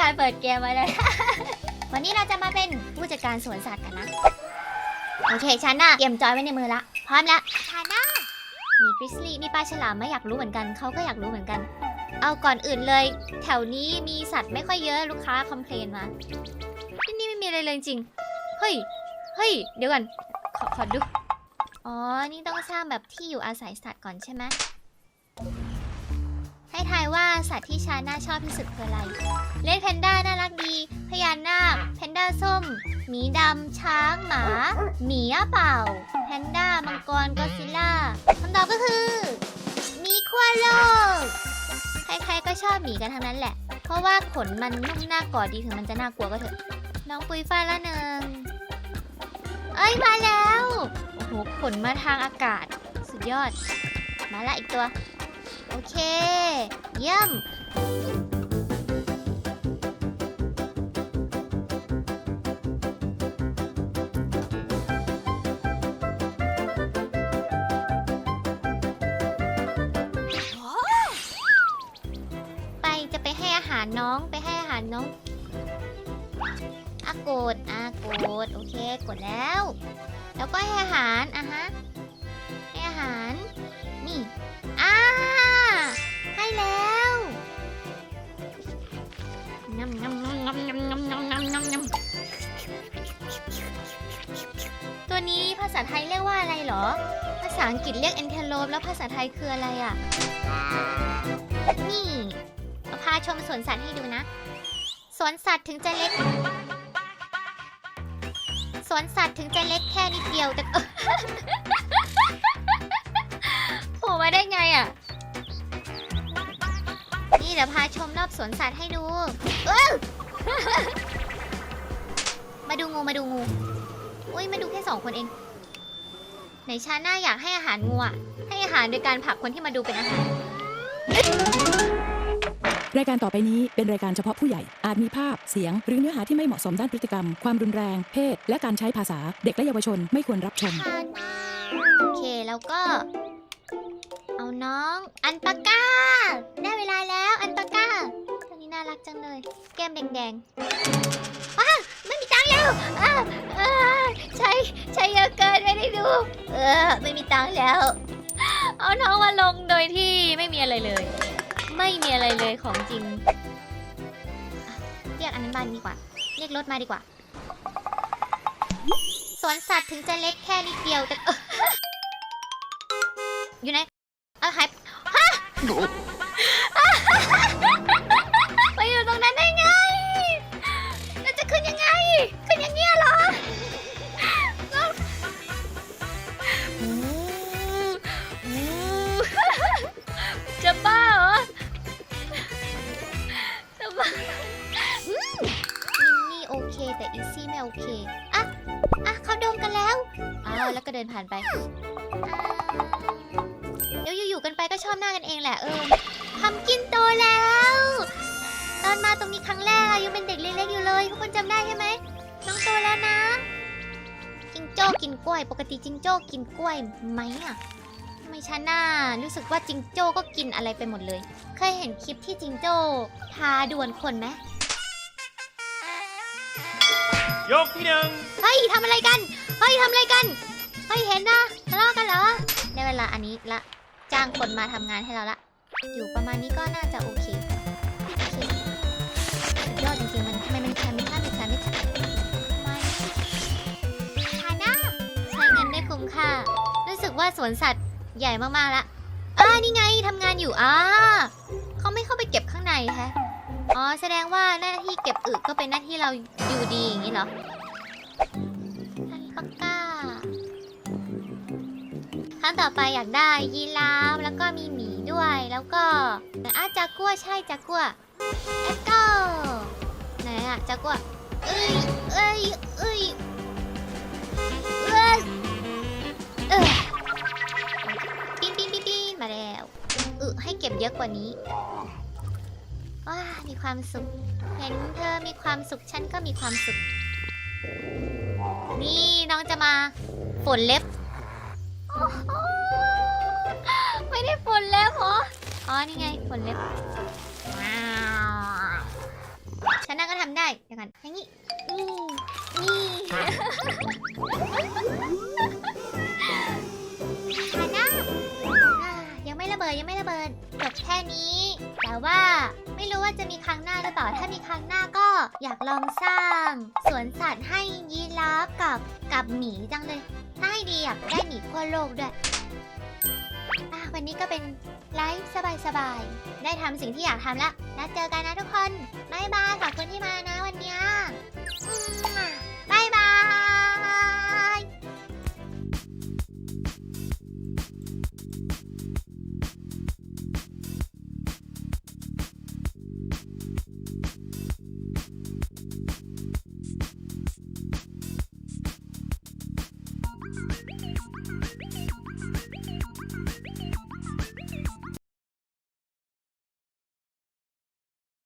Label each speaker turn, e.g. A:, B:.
A: การเปิดเกมมาเลย วันนี้เราจะมาเป็นผู้จัดการสวนสัตว์กันนะ โอเคฉันน่ะเตรียมจอยไว้ในมือละ พร้อมแล้วชาน่ามีกริสลี่มีปลาฉลามไหม่อยากรู้เหมือนกัน เขาก็อยากรู้เหมือนกัน เอาก่อนอื่นเลย แถวนี้มีสัตว์ไม่ค่อยเยอะลูกค้าคอมเพลนมา ที่นี่ไม่มีอะไรเลยจริง เฮ้ย เฮ้ย เดี๋ยวก่อน ขอขอดู อ๋อ นี่ต้องสร้างแบบที่อยู่อาศัยสัตว์ก่อนใช่ไหมให้ทายว่า สัตว์ที่ชาน่าชอบที่สุดคืออะไร เลดแพนด้าน่ารักดี พญานาค แพนด้าส้ม หมีดำ ช้าง หมา หมีอะเป่า แพนด้า มังกรกอซิลล่าคำตอบก็คือหมีขั้วโลก ใครๆก็ชอบหมีกันทั้งนั้นแหละ เพราะว่าขนมันนุ่มน่ากอดดีถึงมันจะน่ากลัวก็เถอะ น้องปุยฟ้าละหนึ่ง เอ้ยมาแล้ว โอ้โหขนมาทางอากาศ สุดยอด มาละอีกตัว อเค เยี่ยม ไปจะไปให้อาหารน้องไปให้อาหารน้องอากดอากด โอเค กดแล้ว แล้วก็ให้อาหารอะฮะ ตัวนี้ภาษาไทยเรียกว่าอะไรเหรอ ภาษาอังกฤษเรียก antelope แล้วภาษาไทยคืออะไรอะ นี่เราพาชมสวนสัตว์ให้ดูนะ สวนสัตว์ถึงจะเล็ก สวนสัตว์ถึงจะเล็กแค่นิดเดียวแต่โผล่มาได้ไงอะ นี่เดี๋ยวพาชมรอบสวนสัตว์ให้ดู มาดูงูมาดูงู อุ้ยมาดูแค่สองคนเอง ไหนชาน่าอยากให้อาหารงูอะให้อาหารโดยการผลักคนที่มาดูเป็นอาหาร
B: รายการต่อไปนี้เป็นรายการเฉพาะผู้ใหญ่ อาจมีภาพ เสียง หรือเนื้อหาที่ไม่เหมาะสมด้านพฤติกรรม ความรุนแรง เพศ และการใช้ภาษา เด็กและเยาวชนไม่ควรรับชม
A: โอเคแล้วก็ เอาน้อง อันปาก้า ได้เวลาแล้วอันปาก้า ตัวนี้น่ารักจังเลย แก้มแดงๆว้าไออไม่มีตังค์แล้ว เอาน้องมาลงโดยที่ไม่มีอะไรเลย ไม่มีอะไรเลยของจริงอะเรียกอันนั้นมาดีกว่า เรียกรถมาดีกว่า สวนสัตว์ถึงจะเล็กแค่นิดเดียวแต่อยู่ไหนเอาหายฮะ เค อะ อะเขาดมกันแล้วอ้าวแล้วก็เดินผ่านไปอ่าเดี๋ยวอยู่ๆกันไปก็ชอบหน้ากันเองแหละเออทำกินโตแล้ว ตอนมาตรงนี้ครั้งแรกอะยังเป็นเด็กเล็กๆอยู่เลยทุกคนจำได้ใช่ไหมน้องโตแล้วนะจิงโจ้กินกล้วย ปกติจิงโจ้กินกล้วยไหมอะทำไมฉันน่ารู้สึกว่าจิงโจ้ก็กินอะไรไปหมดเลย เคยเห็นคลิปที่จิงโจ้ทาดวนคนไหม
C: ยกที่หนึ่ง
A: เฮ้ยทำอะไรกัน เฮ้ยทำอะไรกัน เฮ้ยเห็นนะทะเลาะกันเหรอได้เวลาอันนี้ละ จ้างคนมาทำงานให้เราละ อยู่ประมาณนี้ก็น่าจะโอเคโอเคสุดยอดจริงๆ มันทำไมมันแคมไม่ค่าไม่แคมไม่แคมไม่ฐานะใช้เงินได้คุ้มค่า รู้สึกว่าสวนสัตว์ใหญ่มากๆละอ่านี่ไงทำงานอยู่อ่าเขาไม่เข้าไปเก็บข้างในแฮะ อ๋อแสดงว่าหน้าที่เก็บอึก็เป็นหน้าที่เราอยู่ดีอย่างนี้เหรออันปากกาครั้งต่อไปอยากได้ยีราฟแล้วก็มีหมีด้วยแล้วก็อะจากัวใช่จากัว let's go ไหนอะจากัวเอ้ยเอ้ยเอ้ยเอ้ยเออปีนปีนปีนปีนมาแล้วอึให้เก็บเยอะกว่านี้ ว้ามีความสุข เห็นเธอมีความสุขฉันก็มีความสุข นี่น้องจะมาฝนเล็บโอ้โหไม่ได้ฝนเล็บเหรอ อ๋อ นี่ไงฝนเล็บว้าวฉันน่าก็ทำได้เดี๋ยวกันอย่างนี้ นี่ นี่ฮาน่าอ่ายังไม่ระเบิดยังไม่ระเบิดจบแค่นี้ แต่ว่า ไม่รู้ว่าจะมีครั้งหน้าหรือเปล่า ถ้ามีครั้งหน้าก็อยากลองสร้างสวนสัตว์ให้ยีราฟกับกับหมีจังเลย ถ้าให้ดีอยากได้หมีขั้วโลกด้วยอะวันนี้ก็เป็นไลฟ์สบายๆ ได้ทำสิ่งที่อยากทำละ แล้วเจอกันนะทุกคนบายบาย ขอบคุณที่มานะวันเนี้ย